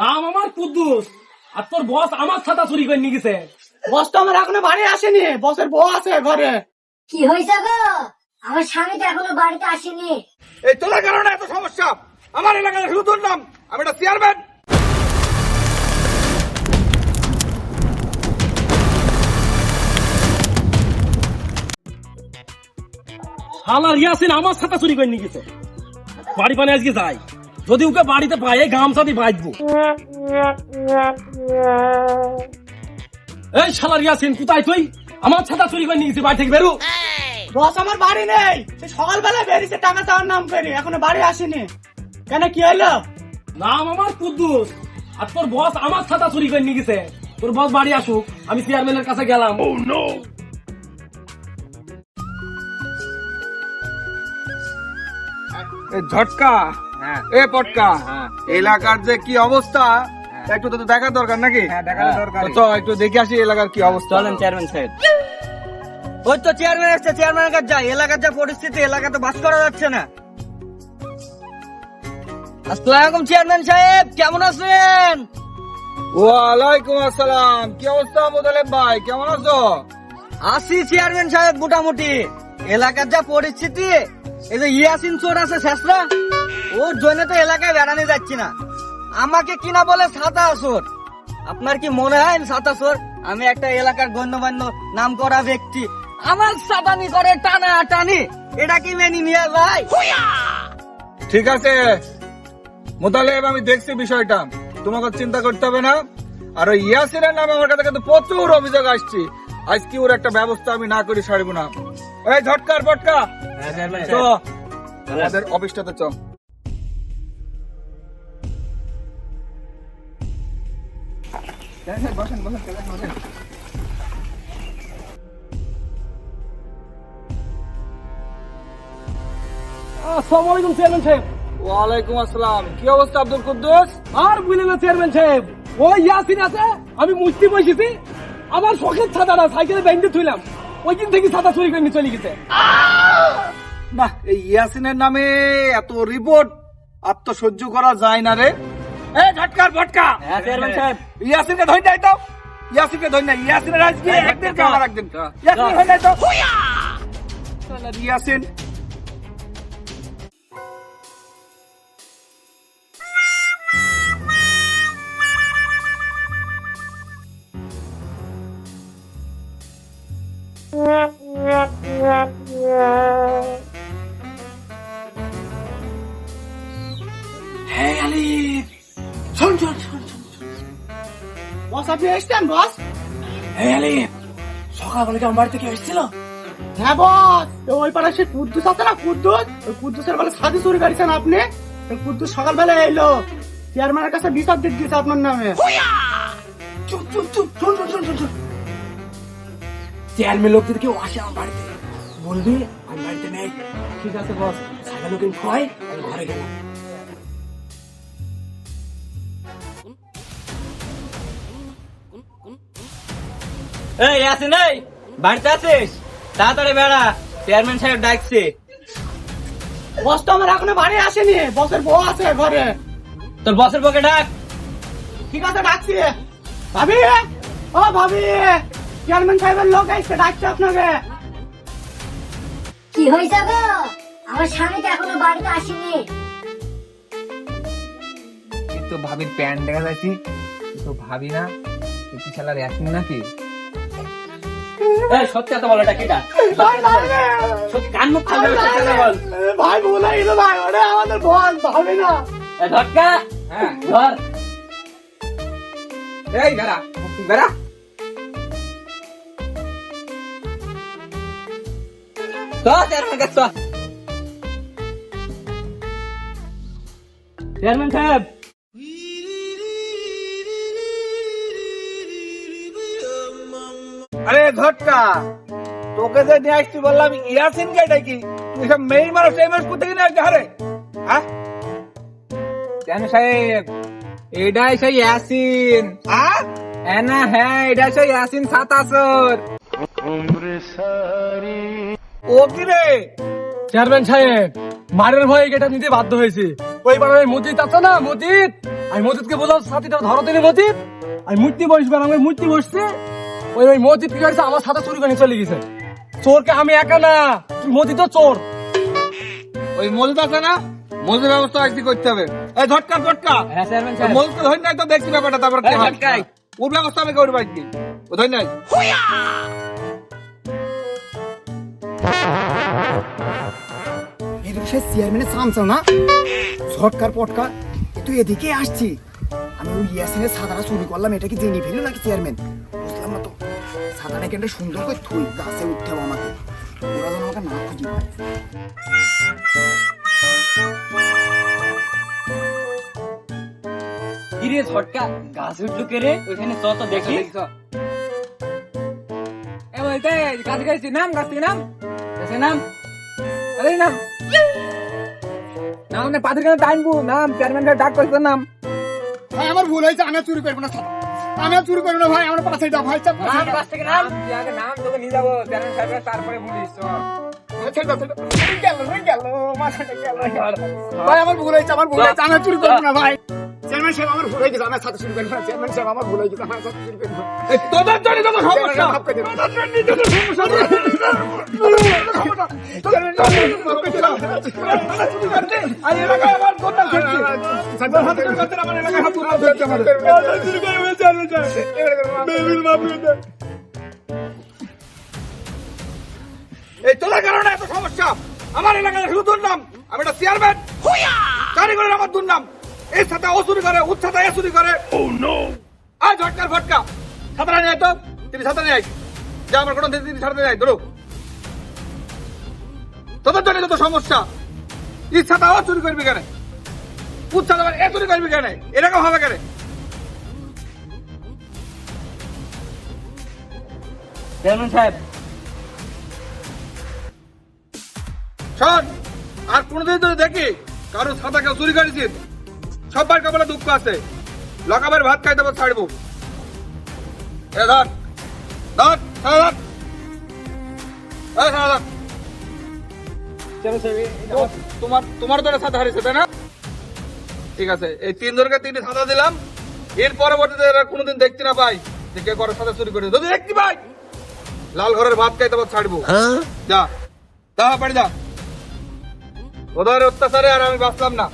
নাম আমার কুদ্দুস। আর তোর বস আমার ছাতা চুরি করে নিয়ে গেছে। বস তো আমার এখনও বাড়ি আসেনি। বসের বউ আছে ঘরে। কি হয়েছে গো? আমার স্বামী তো এখনও বাড়িতে আসেনি। এই তোলার কারণে এত সমস্যা। আমার এলাকায় শুধু তোর নাম। আমি একটা চেয়ারম্যান শালার ইয়াসিন আমার ছাতা চুরি করে নিয়ে গেছে। বাড়ি পানে আজকে যাই যদি ওকে বাড়িতে পাই এই গামছা দিয়ে বাঁচবো এই শালার ইয়াসিন কোথায় তুই? আমার ছাতা চুরি করে নিয়ে গেছে বাড়ি থেকে বেরো। বস আমার বাড়ি নেই। সে সকালবেলা বেরিয়েছে টাকা চাওয়ার নাম করে। এখনও বাড়ি আসেনি। কেন কি হইল? নাম আমার কুদ্দুস। আর তোর বস আমার ছাতা চুরি করে নিয়ে গেছে। তোর বস বাড়ি আসুক আমি চেয়ারম্যানের কাছে গেলাম। এ ঝটকা এ পটকা এলাকার যে কি অবস্থা একটু তো দেখার দরকার নাকি? তো একটু দেখে আসি এলাকার কি অবস্থা। চলেন চেয়ারম্যান সাহেব ওই তো চেয়ারম্যান আসছে চেয়ারম্যানের কাছে যাই। এলাকার যা পরিস্থিতি এলাকাতে বাস করা যাচ্ছে না। আসসালামাইকুম চেয়ারম্যান সাহেব কেমন আছেন? ওয়ালাইকুম আসসালাম। কি অবস্থা মোদালেব ভাই? কেমন আছো? আসি চেয়ারম্যান সাহেব মোটামুটি। এলাকার যা পরিস্থিতি এই যে ইয়াসিন চোর আছে শেষরা। ওর জন্য তো এলাকায় বেড়ানো যাচ্ছি না। আমাকে কিনা বলে সাতা আসর আপনার কি মনে হয় আমি সাতা আসর আমি একটা এলাকার গণ্যমান্য নাম করা ব্যক্তি। আমার সাতানি করে টানা টানি এটা কি মেনে নিয়ে যায়? ঠিক আছে। মোতালেব আমি দেখছি বিষয়টা। তোমাকে চিন্তা করতে হবে না। আর ওই ইয়াসিনের নামে আমার কাছে কিন্তু প্রচুর অভিযোগ আসছে। আজকে ওর একটা ব্যবস্থা আমি না করি সারিব না। এই ঝটকার পটকা চ। আমাদের অফিসটাতে চ। আসসালামু আলাইকুম চেয়ারম্যান সাহেব। ওয়ালাইকুম আসসালাম। কি অবস্থা আব্দুল কুদ্দুস? আর বুঝলেন না চেয়ারম্যান সাহেব। ওই ইয়াসিন আছে আমি মুস্তি বসেছি আমার শখের ছাতাটা সাইকেলে ব্যাংকে থইলাম ওই দিন থেকে ছাতা চুরি করে নিয়ে চলে গেছে। না এই ইয়াসিনের নামে এত রিপোর্ট আর তো সহ্য করা যায় না রে। এই ঝটকার ভটকা হ্যাঁ চেয়ারম্যান সাহেব ইয়াসিনকে ধরে নাই তো ইয়াসিনকে ধরে নাই ইয়াসিনের আজকে একদিন কে আমার একদিন ইয়াসিন ধরে নাই তো শালা ইয়াসিন হ্যাঁ আলিফ বস আপনি এসছেন বস? আলিফ সকালবেলা কি আমার বাড়ি থেকে এসেছিল? হ্যাঁ বস। ওই পাড়ায় সে কুদ্দুস আছে না কুদ্দুস? ওই কুদ্দুসের বেলা সাদি চুরি করেছেন আপনি? কুদ্দুস সকালবেলা এলো। চেয়ারম্যানের কাছে বিচার দিয়ে দিয়েছে আপনার নামে। চুপ চুপ চুপ শোন শোন শোন শোন শোন চেয়ারম্যান লোক যদি কেউ আসে আমার বাড়িতে। বলবি আমি বাড়িতে নেই। ঠিক আছে বস। সাদা লোকের ভয় আমি ঘরে গেলাম। এই ইয়াসিন এই বাড়িতে আছিস? তাড়াতাড়ি বেড়া চেয়ারম্যান সাহেব ডাকছে। বস তো আমার এখনও বাড়ি আসেনি বসের বউ আছে ঘরে। তোর বসের পকে ডাক। ঠিক আছে ডাকছি? ভাবি? ও ভাবি চেয়ারম্যান সাহেবের লোক এসে ডাকছে আপনাকে। কি হয়েছে গো? আমার স্বামী তো এখনও বাড়িতে আসেনি। তো ভাবির প্যান্ট দেখা যাচ্ছি। তো ভাবি না কি শালার অ্যাক্টিং নাকি? এই সত্যি কথা বল এটা কিটা? ভাই, ভাই, সত্যি কান মুখ খালি বল। ভাই ভুলে গেলো ভাই ওটা আমাদের বস ভাবি না। এ ঝটকা হ্যাঁ। ধর। এই বেড়া বেড়া। চেয়ারম্যান সাহেব আরে ঝটকা তোকে যে নিয়ে আসছি বললাম, ইয়াসিন কে ডাকি? তুই সব মেয়ে মানুষ এই মানুষ কোথেকে নিয়ে আসছে? হ্যাঁ কেন সাহেব? এটাই সেই ইয়াসিন। হ্যাঁ না হ্যাঁ এটাই সেই ইয়াসিন সাতাশর। ও কি রে? চেয়ারম্যান সাহেব, মারের ভয়ে এটা নিতে বাধ্য হয়েছে। ওই পাড়ার মসজিদ আছে না মসজিদ আমি মজিদকে বললাম, সাথীটা ধরো তিনি মজিদ। আমি মূর্তি বসবে আমি মূর্তি বসছে। ওই ওই মজিদ কি করেছে? আমার সাথে চুরি করে চলে গেছে। চোরকে আমি একা না তো চোর। ওই মজুদ আছে না? মজুদ ব্যবস্থা আজকে করতে হবে। এই ঝটকা ঝটকা। হ্যাঁ ধরে নাই তো দেখছি ব্যাপারটা তারপর। ওর ব্যবস্থা আমি করব আজকে। ও ধরে নাই? চেয়ারম্যানের সামসাও না। ঝটকার পটকা তুই এদিকে আসছি। আমি ওই ইয়াসিনের সাদাটা চুরি করলাম এটা কি জেনে ফেলল নাকি চেয়ারম্যান? কেন সুন্দর করে থুই গাছে উঠতে হবে আমাকে। ওরা যেন আমাকে না খুঁজি পায়। কিরে ঝটকা গাছ উঠল কে রে? ওইখানে চ তো দেখি। এ বলতে গাছ গাইছি নাম গাছ নাম। গাছে নাম? আরে নাম। নাম না পাথর কেন টাইমবু নাম চেয়ারম্যান ডাক করছে নাম। ভাই আমার ভুল হয়েছে আমি চুরি করব না সাদা আমি আর চুরি করব না ভাই আমার পাশে দাও ভাই চাপ নাম থেকে। নাম? আগে নাম তোকে নিয়ে যাব চেয়ারম্যান সাহেব তারপরে বলিস। ভাই আমার ভুল হয়েছে আমার ভুল হয়েছে আমি চুরি করব না ভাই। চেয়ারম্যান সাহেব আমার ভুল হয়ে গেছে আমার সাথে চেয়ারম্যান সাহেব আমার ভুল হয়ে গেছে আমার সাথে তোদের জন্য যত সমস্যা। করে দেবেন। এই তোদের কারণে এত সমস্যা। আমার এলাকায় শুধু দুর্নাম। আমি একটা চেয়ারম্যান চারি করে আমার দুর্নাম। এর সাথে ও চুরি করে সাথে এ চুরি করে। আয় ঝটকার ফটকা। সাঁতারা নিয়ে তো। তিনি সাঁতারা নিয়ে যে আমার কোনো তিনি সাঁতারা নিয়ে আয় ধরো। তোদের জন্য যত সমস্যা। ইচ্ছাটা ও চুরি করবি কেন? করবি কেন? এরকম হবে কেন? চেয়ারম্যান সাহেব। শোন আর কোনোদিন যদি দেখি কারও ছাতা কেউ চুরি করেছিস সবার কপালে দুঃখ আছে। লকাবের ভাত খাইতে আবার ছাড়বো। এ ধর ধর ধর তোমার তোমার তো একটা ছাতা হারিয়েছে তাই না? ঠিক আছে এই তিন জনকে তিনটি সাজা দিলাম। এর পরবর্তীতে এরা কোনোদিন দেখতে না পাই যে কে করে ছাতা চুরি করে যদি দেখতে পাই লাল ঘরের ভাত খাইতে আবার ছাড়বো। যা তা পাড়ি যা। ওদের অত্যাচারে আর আমি বাঁচলাম না।